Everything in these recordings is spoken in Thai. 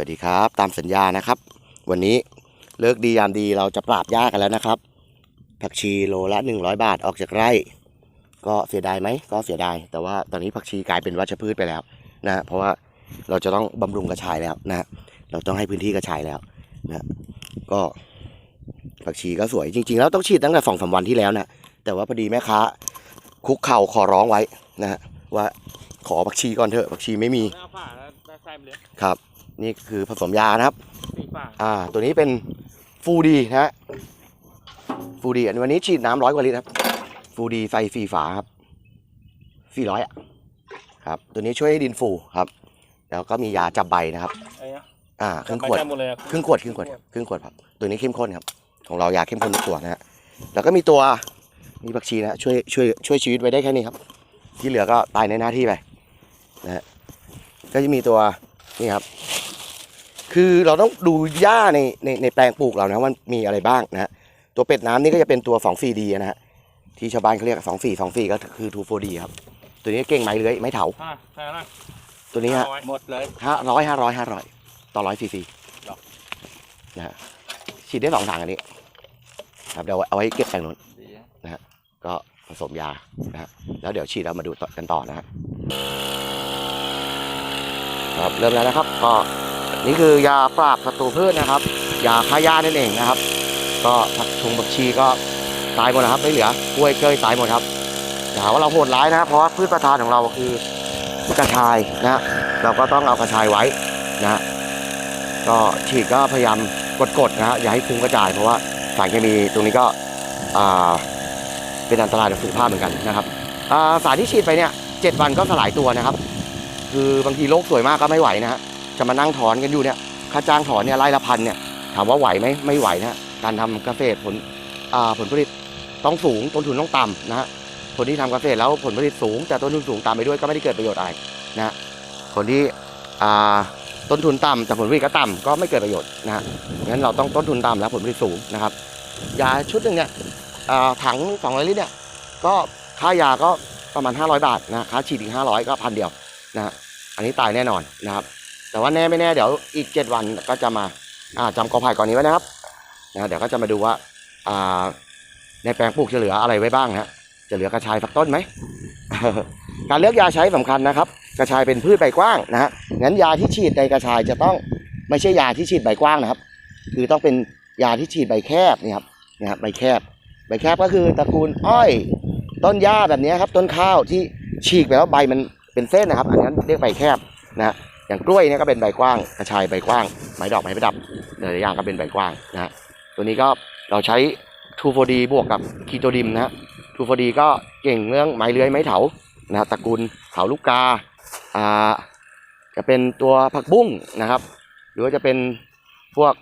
วัสดีครับ ตามสัญญานะครับ วันนี้เลิกดียามดีเราจะปราบหญ้ากันแล้วนะครับ ผักชีโลละ 100 บาทออกจากไร่ ก็เสียดายไหมก็เสียดาย แต่ว่าตอนนี้ผักชีกลายเป็นวัชพืชไปแล้วนะเพราะว่าเราจะต้องบำรุงกระชายแล้วนะเราต้องให้พื้นที่กระชายแล้วนะก็ผักชีก็สวยจริง ๆ แล้วต้องฉีดตั้งแต่สองสามวันที่แล้วนะแต่ว่าพอดีแม่ค้า คุกเข่าขอร้องไว้นะว่าขอผักชีก่อนเถอะผักชีไม่มีครับ นี่คือผสมยานะครับสีฝ่าอ่า ตัวนี้เป็นฟูดีนะฮะ ฟูดีอันวันนี้ฉีดน้ำร้อยกว่าลิตรครับ ฟูดีไฟฟรีฝาครับสี่ร้อยอะ ครับ ตัวนี้ช่วยให้ดินฟูครับ แล้วก็มียาจับใบนะครับไอ้เนี้ยอ่า ครึ่งขวดไปหมดเลยอะครึ่งขวด ครึ่งขวด ครึ่งขวดครับ ตัวนี้เข้มข้นครับ ของเรายาเข้มข้นทุกตัวนะฮะ แล้วก็มีตัว มีผักชีนะช่วยช่วยช่วยชีวิตไว้ได้แค่นี้ครับ ที่เหลือก็ตายในหน้าที่ไปนะฮะ ก็จะมีตัวนี่ครับ คือเราต้องดูหญ้าในในในแปลงปลูกเรานะว่ามันมีอะไรบ้างนะฮะตัวเป็ดน้ำนี่ก็จะเป็นตัว2 4 d นะฮะที่ชาวบ้านเขาเรียก2 4 2 4ก็คือ2 4 d ครับ ตัวนี้เก่งไม้เลื้อยไม้เถาอะใช่ไหมตัวนี้ฮะเอาไว้หมดเลยห้าร้อยห้าร้อยห้าร้อยต่อร้อยซีซีหรอนะฮะฉีดได้สองถังอันนี้ครับเดี๋ยวเอาไว้เก็บแปลงนู้นดีนะก็ผสมยานะฮะแล้วเดี๋ยวฉีดแล้วมาดูต่อกันต่อนะฮะครับเริ่มแล้วนะครับก็ นี่คือยาปราบศัตรูพืชนะครับ ยาฆ่าหญ้านั่นเองนะครับ ก็ผักชงผักชีก็ตายหมดนะครับ ไม่เหลือกล้วยเกยตายหมดครับอย่าหาว่าเราโหดร้ายนะครับเพราะว่าพืชประทานของเราคือกระชายนะเราก็ต้องเอากระชายไว้นะก็ฉีดก็พยายามกดๆนะฮะอย่าให้ฟุ้งกระจายเพราะว่าสารเคมีตรงนี้ก็เป็นอันตรายต่อสุขภาพเหมือนกันนะครับสารที่ฉีดไปเนี่ยเจ็ดวันก็สลายตัวนะครับ คือบางทีโรคสวยมากก็ไม่ไหวนะฮะ จะมานั่งถอนกันอยู่เนี่ยค่าจ้างถอนเนี่ยไร่ละพันเนี่ยถามว่าไหวไหมไม่ไหวนะการทำเกษตรผลผลผลิตต้องสูงต้นทุนต้องต่ำนะฮะคนที่ทำเกษตรแล้วผลผลิตสูง แต่ต้นทุนสูงตามไปด้วยก็ไม่ได้เกิดประโยชน์อะไรนะฮะคนที่ต้นทุนต่ำแต่ผลผลิตก็ต่ำก็ไม่เกิดประโยชน์นะฮะงั้นเราต้องต้นทุนต่ำแล้วผลผลิตสูงนะครับยาชุดหนึ่งเนี่ยถังสองร้อยลิตรเนี่ยก็ค่ายาก็ประมาณ 500 บาทนะค่าฉีดอีก500 ก็พันเดียวนะฮะอันนี้ตายแน่นอนนะครับ แต่ว่าแน่ไม่แน่เดี๋ยวอีก7วันก็จะมาอ่าจำกอไผ่ก่อนนี้ไว้นะครับนะเดี๋ยวก็จะมาดูว่าอ่าในแปลงปลูกจะเหลืออะไรไว้บ้างฮะจะเหลือกระชายสักต้นไหมการเลือกยาใช้สำคัญนะครับ กระชายเป็นพืชใบกว้างนะฮะงั้นยาที่ฉีดในกระชายจะต้องไม่ใช่ยาที่ฉีดใบกว้างนะครับ คือต้องเป็นยาที่ฉีดใบแคบนี่ครับนี่ครับใบแคบ ใบแคบก็คือตระกูลอ้อย ต้นหญ้าแบบนี้ครับ ต้นข้าวที่ฉีกไปแล้วใบมันเป็นเส้นนะครับ อันนั้นเรียกใบแคบนะฮะ อย่างกล้วยเนี่ยก็เป็นใบกว้างกระชายใบกว้าง ไม้ดอกไม้ประดับหลายอย่างก็เป็นใบกว้างนะฮะตัวนี้ก็เราใช้ทูโฟดีบวกกับคีโตดิมนะฮะทูโฟดีก็เก่งเรื่องไม้เลื้อยไม้เถานะฮะตระกูลเถาลูกกาอ่าจะเป็นตัวผักบุ้งนะครับ หรือว่าจะเป็นพวก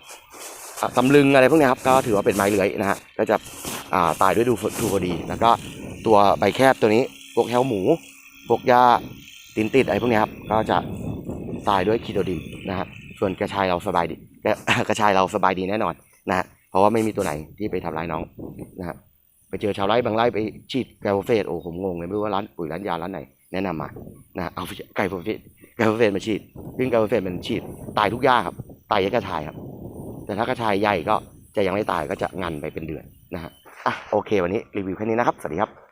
ตำลึงอะไรพวกนี้ครับก็ถือว่าเป็นไม้เลื้อยนะฮะก็จะาตายด้วยดูทูพอดี แล้วก็ตัวใบแคบตัวนี้พวกแฮวหมู พวกหญ้าตินติดอะไรพวกนี้ครับก็จะ ตายด้วยคีโตดีนะฮะส่วนกระชายเราสบายดีกระกระชายเราสบายดีแน่นอนนะฮะเพราะว่าไม่มีตัวไหนที่ไปทำร้ายน้องนะฮะไปเจอชาวไร่บางไร่ไปฉีดไกลโฟเฟตโอ้ผมงงเลยไม่รู้ว่าร้านปุ๋ยร้านยาร้านไหนแนะนำมานะเอาไกลโฟเฟตไกลโฟเฟตมาฉีดซึ่งไกลโฟเฟตมันฉีดตายทุกหญ้าครับตายแค่กระชายครับ แต่ถ้ากระชายใหญ่ก็จะยังไม่ตายก็จะงันไปเป็นเดือนนะฮะอะโอเค วันนี้รีวิวแค่นี้นะครับสวัสดีครับ